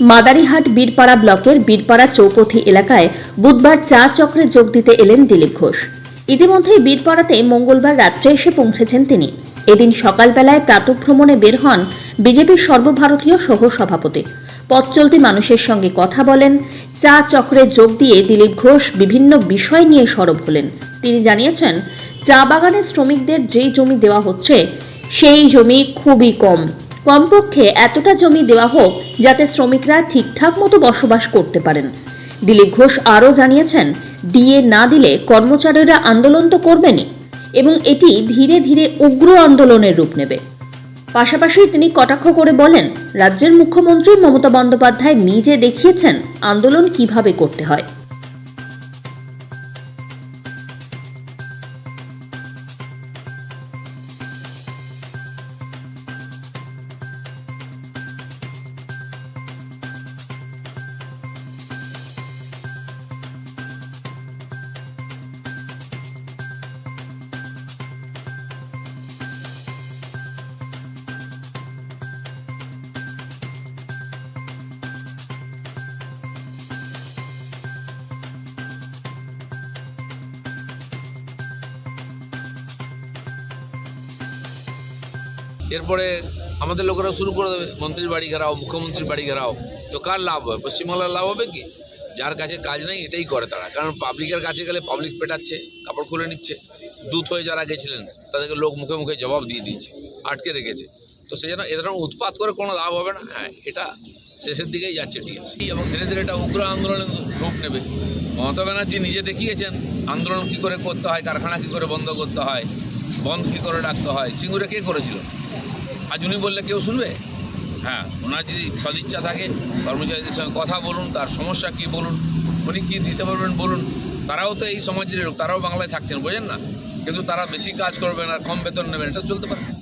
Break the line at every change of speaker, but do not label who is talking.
মাদারিহাট বীরপাড়া ব্লকের বীরপাড়া চৌপথি এলাকায় বুধবার চা চক্রে যোগ দিতে এলেন দিলীপ ঘোষ। ইতিমধ্যেই বীরপাড়াতে মঙ্গলবার রাত্রে এসে পৌঁছেছেন তিনি। এদিন সকালবেলায় প্রাতঃভ্রমণে বের হন বিজেপির সর্বভারতীয় সহ সভাপতি পথ চলতি মানুষের সঙ্গে কথা বলেন, চা চক্রে যোগ দিয়ে দিলীপ ঘোষ বিভিন্ন বিষয় নিয়ে সরব হলেন। তিনি জানিয়েছেন, চা বাগানের শ্রমিকদের যেই জমি দেওয়া হচ্ছে, সেই জমি খুবই কম। কমপক্ষে এতটা জমি দেওয়া হোক যাতে শ্রমিকরা ঠিকঠাক মতো বসবাস করতে পারেন। দিলীপ ঘোষ আরও জানিয়েছেন, ডিএ না দিলে কর্মচারীরা আন্দোলন তো করবেনই এবং এটি ধীরে ধীরে উগ্র আন্দোলনের রূপ নেবে। পাশাপাশি তিনি কটাক্ষ করে বলেন, রাজ্যের মুখ্যমন্ত্রী মমতা বন্দ্যোপাধ্যায় নিজে দেখিয়েছেন আন্দোলন কীভাবে করতে হয়।
এরপরে আমাদের লোকেরা শুরু করে দেবে, মন্ত্রীর বাড়ি ঘেরাও, মুখ্যমন্ত্রীর বাড়ি ঘেরাও। তো কার লাভ হবে পশ্চিমবাংলার লাভ হবে কি? যার কাছে কাজ নেই, এটাই করে তারা। কারণ পাবলিকের কাছে গেলে পাবলিক পেটাচ্ছে, কাপড় খুলে নিচ্ছে। দূত হয়ে যারা গেছিলেন, তাদেরকে লোক মুখে মুখে জবাব দিয়ে দিয়েছে, আটকে রেখেছে। তো সেই জন্য এ ধরনের উৎপাত করে কোনো লাভ হবে না। হ্যাঁ এটা শেষের দিকেই যাচ্ছে টিএমসি এবং ধীরে ধীরে এটা উগ্র আন্দোলনের রূপ নেবে। মমতা ব্যানার্জি নিজে দেখিয়েছেন, আন্দোলন কী করে করতে হয়, কারখানা কী করে বন্ধ করতে হয় বন্ধ কী করে ডাকতে হয়? সিঙ্গুরে কে করেছিল? আজ উনি বললে কেউ শুনবে? হ্যাঁ ওনার যদি সদিচ্ছা থাকে, কর্মচারীদের সঙ্গে কথা বলুন, তার সমস্যা কি বলুন, উনি কী দিতে পারবেন বলুন। তারাও তো এই সমাজের লোক, তারাও বাংলায় থাকছেন, বোঝেন না? কিন্তু তারা বেশি কাজ করবেন আর কম বেতন নেবেন, এটা চলতে পারে।